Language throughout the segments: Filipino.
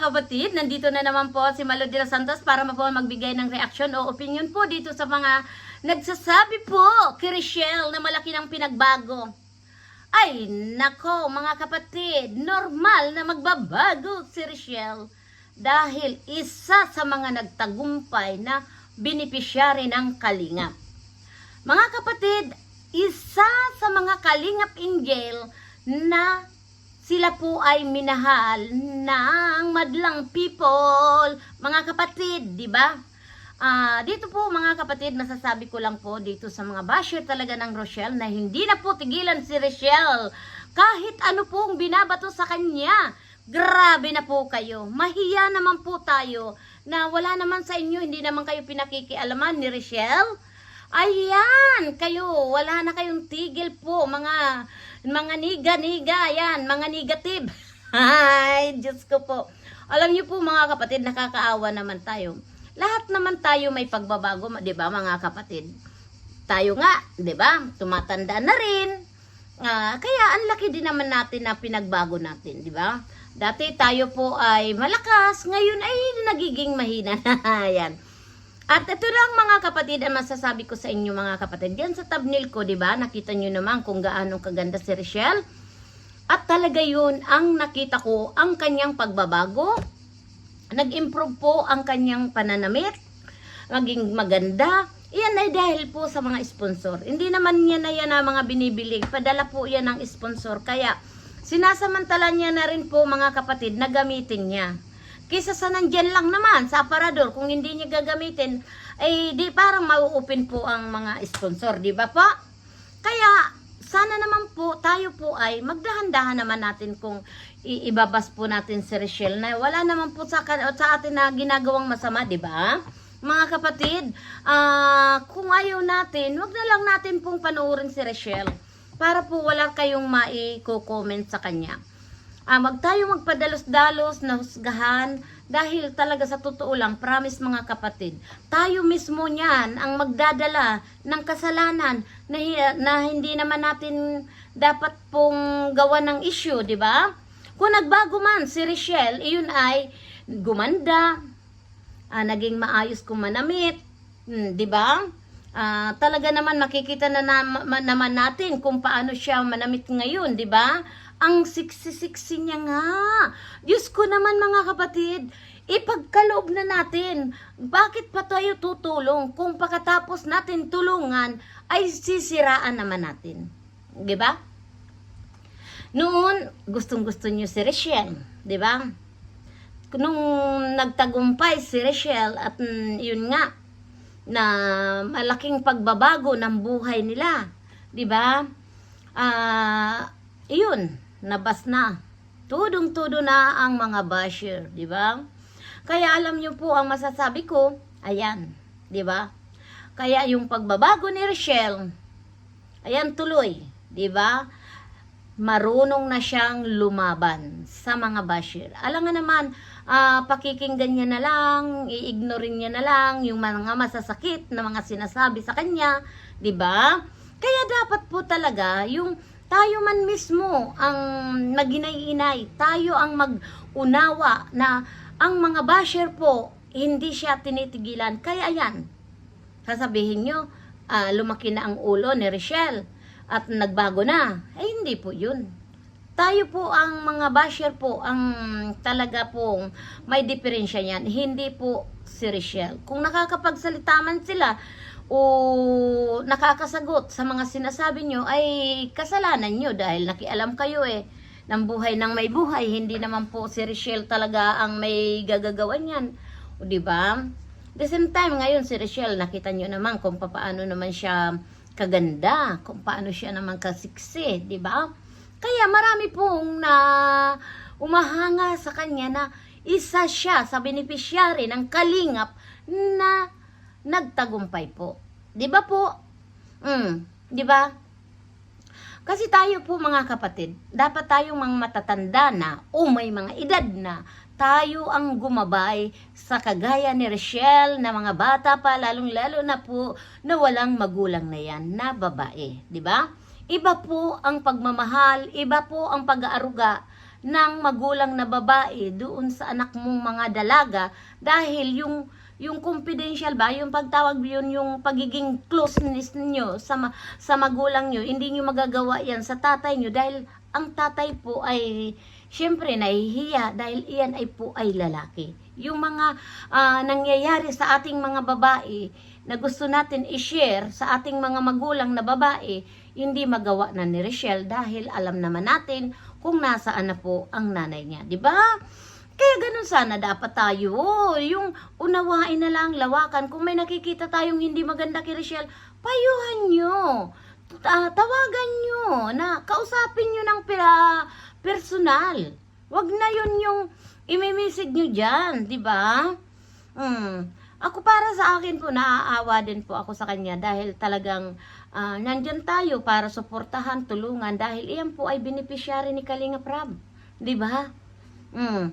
kapatid, nandito na naman po si Malo de Santos para po magbigay ng reaksyon o opinion po dito sa mga nagsasabi po kay Richelle na malaki ng pinagbago. Ay, nako mga kapatid, normal na magbabago si Richelle dahil isa sa mga nagtagumpay na beneficiary ng kalingap. Mga kapatid, isa sa mga kalingap angel na sila po ay minahal ng madlang people, mga kapatid, di ba? Ah, dito po mga kapatid, masasabi ko lang po dito sa mga basher talaga ng Rochelle na hindi na po tigilan si Rochelle. Kahit ano pong binabato sa kanya, grabe na po kayo. Mahiya naman po tayo na wala naman sa inyo, hindi naman kayo pinakikialaman ni Rochelle. Ayan, kayo, wala na kayong tigil po, mga mga niga-niga, ayan, mga negative. Ay, Diyos ko po. Alam niyo po mga kapatid, nakakaawa naman tayo. Lahat naman tayo may pagbabago, 'di ba mga kapatid? Tayo nga, 'di ba? Tumatanda na rin. Ah, kaya ang laki din naman natin na pinagbago natin, 'di ba? Dati tayo po ay malakas, ngayon ay nagiging mahina na. Ayan. At ito lang mga kapatid ang masasabi ko sa inyo mga kapatid. Yan sa thumbnail ko, di ba? Nakita nyo naman kung gaano kaganda si Rochelle. At talaga yun ang nakita ko, ang kanyang pagbabago. Nag-improve po ang kanyang pananamit. Maging maganda. Iyan ay dahil po sa mga sponsor. Hindi naman niya na yan ang mga binibili. Padala po yan ng sponsor. Kaya sinasamantala niya na rin po mga kapatid na gamitin niya. Kisa sa nandyan lang naman sa aparador, kung hindi niya gagamitin, ay di parang mauupin po ang mga sponsor, di ba po? Kaya, sana naman po, tayo po ay magdahan-dahan naman natin kung iibabas po natin si Rochelle na wala naman po sa, sa atin na ginagawang masama, di ba? Mga kapatid, ah, kung ayaw natin, wag na lang natin pong panoorin si Rochelle para po wala kayong maiko-comment sa kanya. Ah, wag tayo magpadalos-dalos na husgahan dahil talaga sa totoo lang, promise mga kapatid, tayo mismo niyan ang magdadala ng kasalanan na, na hindi naman natin dapat pong gawa ng issue, di ba? Kung nagbago man si Rochelle, iyon ay gumanda, ah, naging maayos kung manamit, hmm, di ba? Ah, talaga naman makikita na, na- ma- naman natin kung paano siya manamit ngayon, di ba? Ang siksi-siksi niya nga. Diyos ko naman mga kapatid, ipagkaloob na natin. Bakit pa tayo tutulong kung pagkatapos natin tulungan ay sisiraan naman natin? Di ba? Noon, gustong-gusto niyo si Rachel, di ba? Nung nagtagumpay si Rachel at mm, yun nga, na malaking pagbabago ng buhay nila, di ba? Ah, iyon, nabas na. Tudong-tudo na ang mga basher, di ba? Kaya alam niyo po ang masasabi ko, ayan, di ba? Kaya yung pagbabago ni Rochelle, ayan tuloy, di ba? marunong na siyang lumaban sa mga basher. Alam nga naman, ah, pakikinggan niya na lang, i-ignorin niya na lang yung mga masasakit na mga sinasabi sa kanya, 'di ba? Kaya dapat po talaga yung tayo man mismo ang maginay-inay, tayo ang mag-unawa na ang mga basher po hindi siya tinitigilan. Kaya yan, sasabihin nyo, ah, lumaki na ang ulo ni Rochelle at nagbago na. Ay, hindi po yun. Tayo po ang mga basher po ang talaga pong may diferensya niyan. Hindi po si Rochelle. Kung nakakapagsalita man sila o nakakasagot sa mga sinasabi nyo, ay kasalanan nyo dahil nakialam kayo eh ng buhay ng may buhay. Hindi naman po si Rochelle talaga ang may gagagawan yan. O di ba? The same time, ngayon si Rochelle, nakita nyo naman kung paano naman siya kaganda, kung paano siya naman kasiksi, di ba? Kaya marami pong na umahanga sa kanya na isa siya sa beneficiary ng kalingap na nagtagumpay po. Di ba po? Mm, di ba? Kasi tayo po mga kapatid, dapat tayong mga matatanda na o may mga edad na tayo ang gumabay sa kagaya ni Rochelle na mga bata pa, lalong-lalo na po na walang magulang na yan na babae. di ba? Iba po ang pagmamahal, iba po ang pag-aaruga ng magulang na babae doon sa anak mong mga dalaga dahil yung yung confidential ba, yung pagtawag yun, yung pagiging closeness niyo sa sa magulang niyo, hindi niyo magagawa yan sa tatay niyo dahil ang tatay po ay syempre nahihiya dahil iyan ay po ay lalaki. Yung mga ah, nangyayari sa ating mga babae na gusto natin i-share sa ating mga magulang na babae, hindi magawa na ni Rochelle dahil alam naman natin kung nasaan na po ang nanay niya, di ba? Kaya ganun sana dapat tayo. Yung unawain na lang, lawakan. Kung may nakikita tayong hindi maganda kay Rochelle, payuhan nyo. Ta- tawagan nyo na kausapin nyo ng pira, personal. Wag na yun yung imimisig nyo dyan, di ba? Hmm. Ako para sa akin po, naaawa din po ako sa kanya dahil talagang ah, nandyan tayo para suportahan, tulungan dahil iyan po ay beneficiary ni Kalinga Prab. Di ba? Hmm.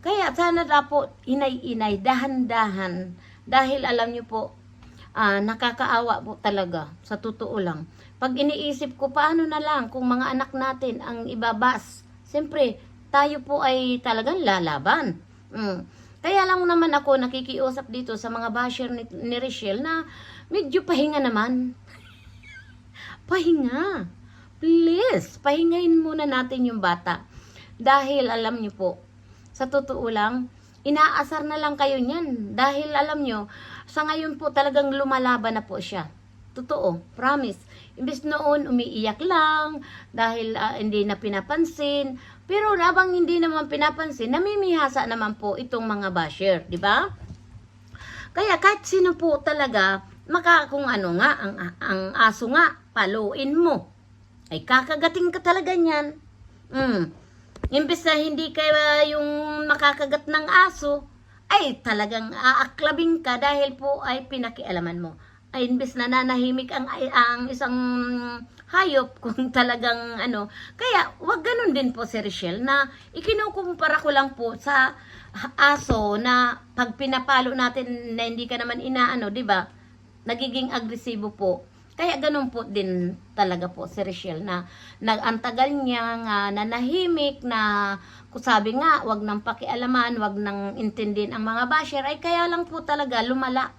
Kaya sana na po inay-inay, dahan-dahan. Dahil alam niyo po, ah, nakakaawa po talaga, sa totoo lang. Pag iniisip ko, paano na lang kung mga anak natin ang ibabas? Siyempre, tayo po ay talagang lalaban. Mm. Kaya lang naman ako nakikiusap dito sa mga basher ni, ni Richelle na medyo pahinga naman. pahinga. Please, pahingayin muna natin yung bata. Dahil alam niyo po, sa totoo lang, inaasar na lang kayo niyan. Dahil alam nyo, sa ngayon po talagang lumalaban na po siya. Totoo, promise. Imbes noon, umiiyak lang dahil ah, hindi na pinapansin. Pero habang hindi naman pinapansin, namimihasa naman po itong mga basher, di ba? Kaya kahit sino po talaga, maka kung ano nga, ang, ang aso nga, paluin mo. Ay kakagating ka talaga niyan. Mm. Imbes na hindi ka yung makakagat ng aso, ay talagang aaklabing ka dahil po ay pinakialaman mo. Ay imbes na nanahimik ang, ang isang hayop kung talagang ano. Kaya wag ganun din po si Richelle na ikinukumpara ko lang po sa aso na pag pinapalo natin na hindi ka naman inaano, di ba? Nagiging agresibo po. Kaya ganun po din talaga po si Richelle na nagantagal niya nga nanahimik na sabi nga wag nang pakialaman, wag nang intindihin ang mga basher ay kaya lang po talaga lumala.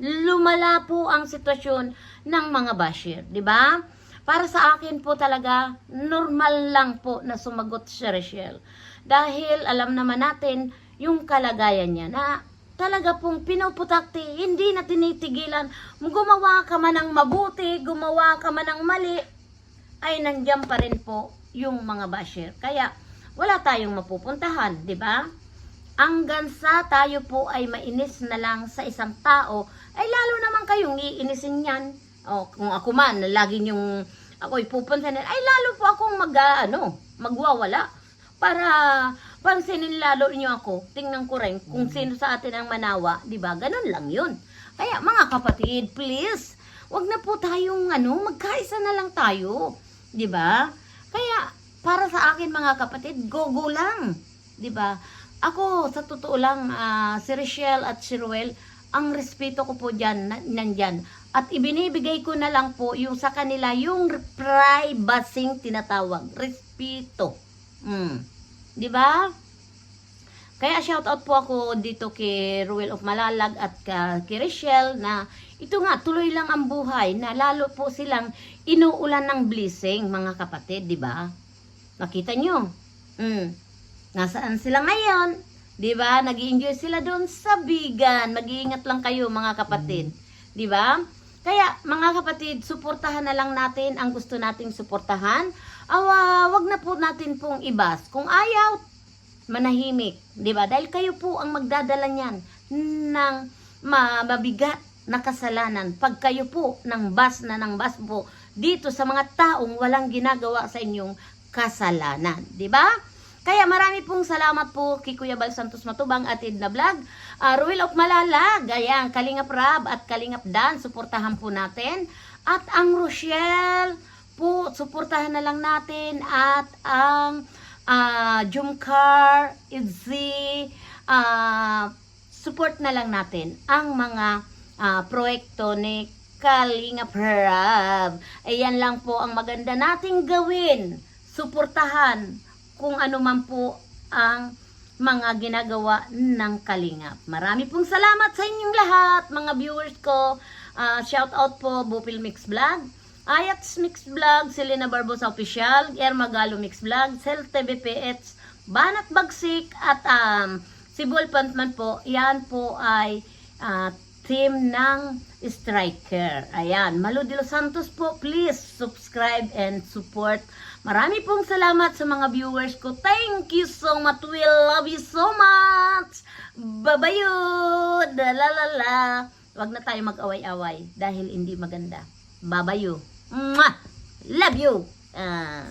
Lumala po ang sitwasyon ng mga basher, di ba? Para sa akin po talaga normal lang po na sumagot si Richelle. Dahil alam naman natin yung kalagayan niya na talaga pong pinuputakti, hindi na tinitigilan. Gumawa ka man ng mabuti, gumawa ka man ng mali, ay nandiyan pa rin po yung mga basher. Kaya wala tayong mapupuntahan, di ba? Hanggang sa tayo po ay mainis na lang sa isang tao, ay lalo naman kayong iinisin yan. O, kung ako man, lagi yung ako'y pupunta na, ay lalo po akong mag, ah, ano, magwawala. Para pansinin lalo niyo ako, tingnan ko rin kung sino sa atin ang manawa, di ba? Ganun lang yun. Kaya mga kapatid, please, wag na po tayong ano, magkaisa na lang tayo, di ba? Kaya para sa akin mga kapatid, go-go lang, di ba? Ako, sa totoo lang, ah, si Rochelle at si Ruel, ang respeto ko po dyan, na, nandyan. At ibinibigay ko na lang po yung sa kanila, yung privacy tinatawag. Respeto. Mm. Di ba? Kaya shout out po ako dito kay Ruel of Malalag at ka, kay Rochelle na ito nga, tuloy lang ang buhay na lalo po silang inuulan ng blessing, mga kapatid, di ba? Nakita nyo? Mm. Nasaan sila ngayon? 'Di ba? Nag-enjoy sila doon sa bigan. Mag-iingat lang kayo mga kapatid. 'Di ba? Kaya mga kapatid, suportahan na lang natin ang gusto nating suportahan. Awa, wag na po natin pong ibas. Kung ayaw, manahimik, 'di ba? Dahil kayo po ang magdadala niyan ng ma- mabigat na kasalanan. Pag kayo po ng bas na ng bas po dito sa mga taong walang ginagawa sa inyong kasalanan, 'di ba? Kaya marami pong salamat po kay Kuya Bal Santos Matubang at Edna Vlog. Uh, Ruel of Malalag, ayan, Kalingap Rab at Kalingap Dan, suportahan po natin. At ang Rochelle po, suportahan na lang natin. At ang uh, Jumcar, Izzy, uh, support na lang natin ang mga uh, proyekto ni Kalingap Rab. Ayan lang po ang maganda nating gawin. Suportahan kung ano man po ang mga ginagawa ng Kalingap. Marami pong salamat sa inyong lahat, mga viewers ko. Ah, shout out po, Bupil Mix Vlog, Ayats Mix Vlog, Selena Barbosa Official, Air Magalo Mix Vlog, Cell TVPH, Banat Bagsik, at um, si Bull Pantman po. Yan po ay ah, team ng Striker. Ayan, Malu de los Santos po, please subscribe and support. Marami pong salamat sa mga viewers ko. Thank you so much. We love you so much. Babayo. Dalalala. Huwag na tayo mag-away-away dahil hindi maganda. Babayo. Mwah! Love you. Ah.